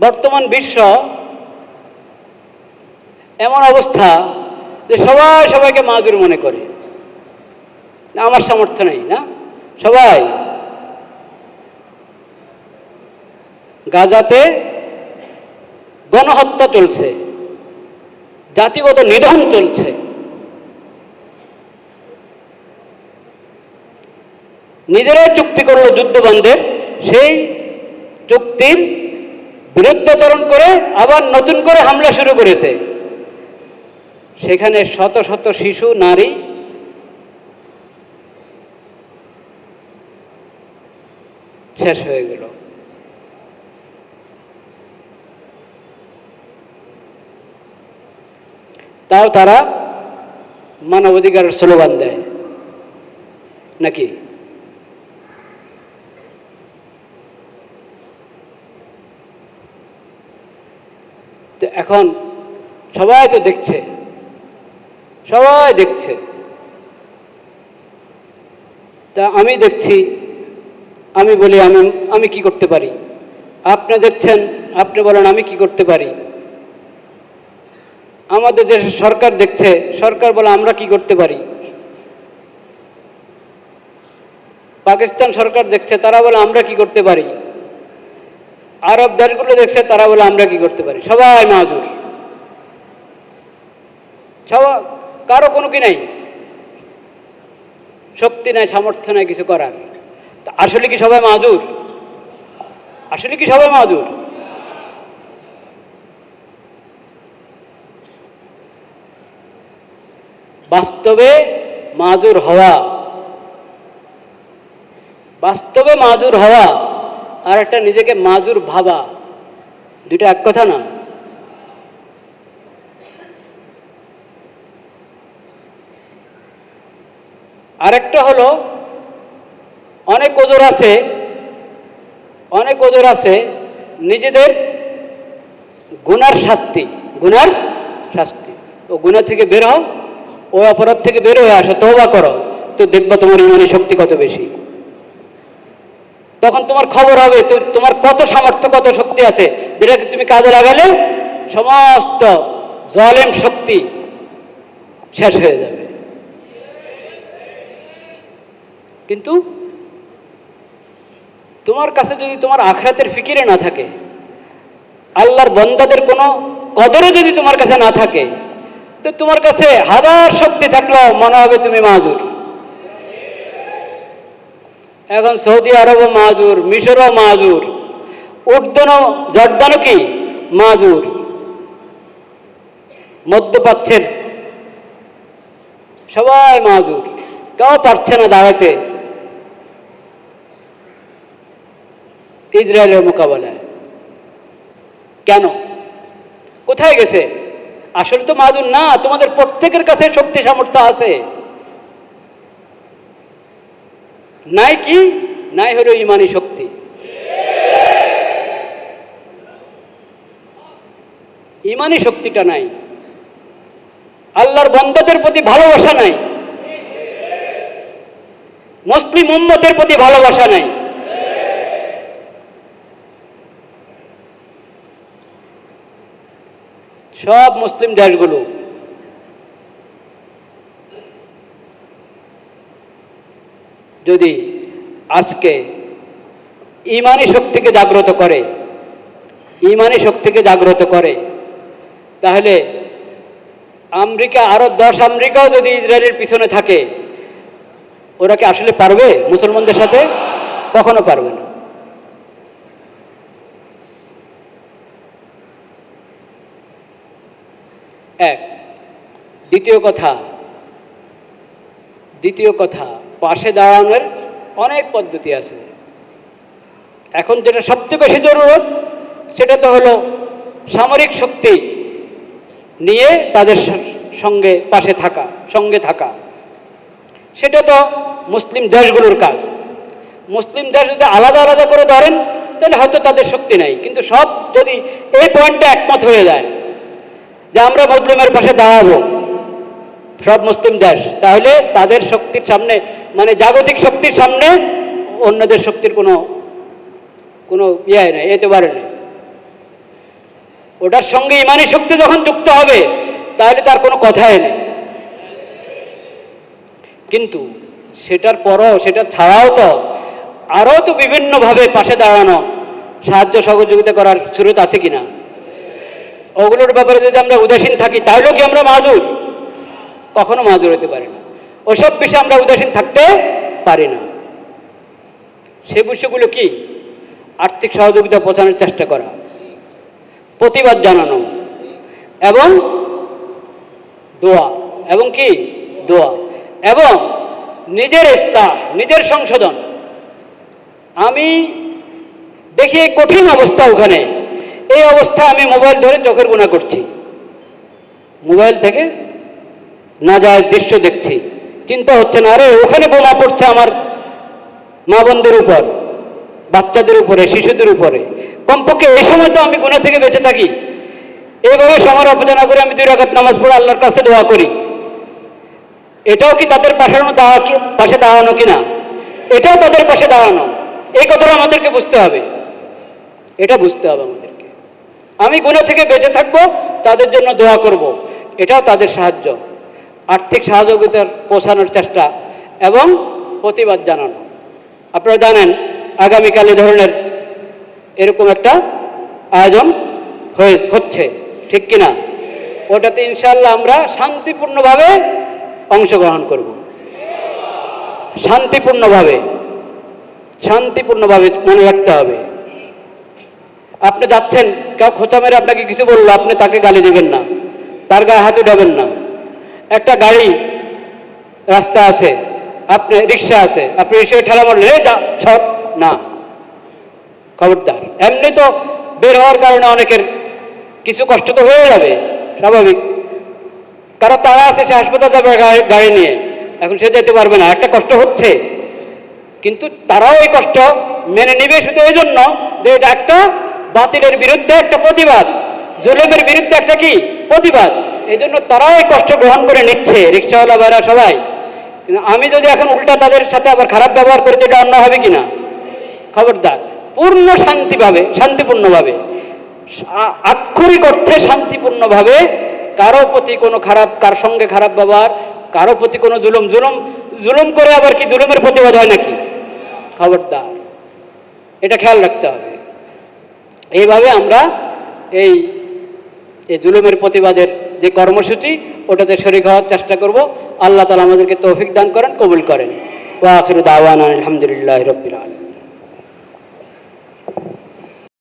বর্তমান বিশ্ব এমন অবস্থা যে সবাই সবাইকে মাজুর মনে করে। আমার সামর্থ্য নেই, না? সবাই গাজাতে গণহত্যা চলছে, জাতিগত নিধন চলছে। নিজেরাই চুক্তি করল যুদ্ধবন্ধের সেই চুক্তির বিরুদ্ধাচরণ করে আবার নতুন করে হামলা শুরু করেছে। সেখানে শত শত শিশু, নারী শেষ হয়ে গেল। তাও তারা মানবাধিকারের স্লোগান দেয়। নাকি? তো এখন সবাই তো দেখছে। সবাই দেখছে। তা আমি দেখছি, আমি বলি, আমি আমি কি করতে পারি? আপনি দেখছেন, আপনি বলেন, আমি কি করতে পারি? আমাদের দেশের সরকার দেখছে, সরকার বলে আমরা কি করতে পারি? পাকিস্তান সরকার দেখছে, তারা বলে আমরা কি করতে পারি? আরব দেশগুলো দেখছে, তারা বলে, আমরা কি করতে পারি? সবাই মাজুর। সবাই কারও কোনো কি নাই? শক্তি নাই, সামর্থ্য নাই কিছু করার। আসলে কি সবাই মাজুর? আসলে কি সবাই মাজুর? বাস্তবে মাজুর হওয়া। বাস্তবে মাজুর হওয়া আর একটা নিজেকে মাজুর ভাবা। দুটো এক কথা না? আরেকটা হলো, অনেক ওজোর আছে, অনেক ওজোর আছে, নিজেদের গুনার শাস্তি গুনার শাস্তি। ও গুণা থেকে বের হও ও অপরাধ থেকে বের হয়ে আসো, তওবা করো, তো দেখবা তোমার ইমানি শক্তি কত বেশি। তখন তোমার খবর হবে তোমার কত সামর্থ্য, কত শক্তি আছে যেটাকে তুমি কাজে লাগালে সমস্ত জলেম শক্তি শেষ হয়ে যাবে। কিন্তু তোমার কাছে যদি তোমার আখরাতের ফিকিরে না থাকে, আল্লাহর বন্দাদের কোনো কদরও যদি তোমার কাছে না থাকে, তো তোমার কাছে হাজার শক্তি থাকলেও মনে হবে তুমি মাজুর। এখন সৌদি আরবও মাজুর, মিশরও মাজুর উর্দনও জর্দানও কি? মাজুর। মধ্যপ্রাচ্যের সবাই মাজুর। কেউ পারছে না দাঁড়াতে ইসরায়েলের মোকাবেলায়। কেন? কোথায় গেছে? আসলে তো মাজুর না, তোমাদের প্রত্যেকের কাছে শক্তি সামর্থ্য আছে। নাই কি? নাই হলো ইমানি শক্তি। ইমানি শক্তিটা নাই। আল্লাহর বন্দাদের প্রতি ভালোবাসা নাই। মুসলিম উম্মতের প্রতি ভালোবাসা নাই। সব মুসলিম দেশগুলো যদি আজকে ইমানি শক্তিকে জাগ্রত করে, ইমানি শক্তিকে জাগ্রত করে, তাহলে আমেরিকা আরও দশ আমেরিকাও যদি ইসরায়েলের পিছনে থাকে, ওরা কি আসলে পারবে মুসলমানদের সাথে? কখনো পারবে না। এক, দ্বিতীয় কথা দ্বিতীয় কথা পাশে দাঁড়ানোর অনেক পদ্ধতি আছে। এখন যেটা সবচেয়ে বেশি জরুরত, সেটা তো হলো সামরিক শক্তি নিয়ে তাদের সঙ্গে পাশে থাকা, সঙ্গে থাকা। সেটা তো মুসলিম দেশগুলোর কাজ। মুসলিম দেশ যদি আলাদা আলাদা করে ধরেন, তাহলে হয়তো তাদের শক্তি নাই। কিন্তু সব যদি এই পয়েন্টটা একমত হয়ে যায় যে আমরা মুসলিমের পাশে দাঁড়াবো সব মুসলিম দেশ। তাহলে তাদের শক্তির সামনে মানে জাগতিক শক্তির সামনে অন্যদের শক্তির কোনো কোনো ইয়ে নেই এতে পারে নেই। ওটার সঙ্গে ইমানি শক্তি যখন যুক্ত হবে, তাহলে তার কোনো কথাই নেই। কিন্তু সেটার পরও, সেটা ছাড়াও তো আরও তো বিভিন্নভাবে পাশে দাঁড়ানো, সাহায্য সহযোগিতা করার সুরত আছে কিনা? ওগুলোর ব্যাপারে যদি আমরা উদাসীন থাকি, তাহলেও কি আমরা মাজুর? কখনো মাজুর হতে পারি না। ওসব বিষয়ে আমরা উদাসীন থাকতে পারি না। সে বিষয়গুলো কি? আর্থিক সহযোগিতা পৌঁছানোর চেষ্টা করা। প্রতিবাদ জানানো। এবং দোয়া। এবং কি? দোয়া। এবং নিজের ইস্তা নিজের সংশোধন। আমি দেখি কঠিন অবস্থা ওখানে। এই অবস্থা আমি মোবাইল ধরে চোখের গুণা করছি। মোবাইল থেকে না যায় দৃশ্য দেখছি। চিন্তা হচ্ছে না, আরে ওখানে বোমা পড়ছে আমার মা বোনদের উপর, বাচ্চাদের উপরে, শিশুদের উপরে। কমপক্ষে এই সময় তো আমি গুণা থেকে বেঁচে থাকি। এইভাবে সময় অপচনা করে আমি দুই রাখাত নামাজ পড়ে আল্লাহর কাছে দোয়া করি। এটাও কি তাদের পাশানো দাঁড়া কি পাশে দাঁড়ানো কিনা এটাও তাদের পাশে দাঁড়ানো। এই কথাটা আমাদেরকে বুঝতে হবে। এটা বুঝতে হবে আমাদেরকে। আমি গুণা থেকে বেঁচে থাকব, তাদের জন্য দোয়া করব। এটাও তাদের সাহায্য। আর্থিক সহযোগিতার পৌঁছানোর চেষ্টা এবং প্রতিবাদ জানানো। আপনারা জানেন, আগামীকাল এই ধরনের এরকম একটা আয়োজন হয়ে হচ্ছে, ঠিক কিনা? ওটাতে ইনশাল্লাহ আমরা শান্তিপূর্ণভাবে অংশগ্রহণ করব। শান্তিপূর্ণভাবে শান্তিপূর্ণভাবে মনে রাখতে হবে। আপনি যাচ্ছেন, কেউ খোঁচা মেরে আপনাকে কিছু বলল, আপনি তাকে গালি দেবেন না। তার গায়ে হাত উঠাবেন না। একটা গাড়ি রাস্তা আছে, আপনি রিক্সা আছে, আপনি রিক্সায় ঠেলা মারলেন "এই যা, সব, না। খবরদার। এমনি তো বের হওয়ার কারণে অনেকের কিছু কষ্ট তো হয়ে যাবে, স্বাভাবিক। কারণ তারা আছে, সে হাসপাতাল যাবে গাড়ি- গাড়ি নিয়ে। এখন সে যেতে পারবে না, একটা কষ্ট হচ্ছে। কিন্তু তারাও এই কষ্ট মেনে নিবে শুধু এই জন্য যে এটা একটা বাতিলের বিরুদ্ধে একটা প্রতিবাদ। জুলুমের বিরুদ্ধে একটা কি? প্রতিবাদ। এই জন্য তারাও এই কষ্ট গ্রহণ করে নিচ্ছে, রিক্সাওয়ালা ভাইরা সবাই। কিন্তু আমি যদি এখন উল্টা তাদের সাথে আবার খারাপ ব্যবহার করি, তো এটা অন্য হবে কি না খবরদার, পূর্ণ শান্তিভাবে, শান্তিপূর্ণভাবে, আক্ষরিক অর্থে শান্তিপূর্ণভাবে কারও প্রতি কোনো খারাপ, কার সঙ্গে খারাপ ব্যবহার, কারও প্রতি কোনো জুলুম জুলুম জুলুম করে আবার কি জুলুমের প্রতিবাদ হয় নাকি? খবরদার, এটা খেয়াল রাখতে হবে। এইভাবে আমরা এই জুলুমের প্রতিবাদের যে কর্মসূচি, ওটাতে শরিক হওয়ার চেষ্টা করব। আল্লাহ তালা আমাদেরকে তৌফিক দান করেন, কবুল করেন। ওয়াফির দাওয়ান আলহামদুলিল্লাহ রবিল আলামিন।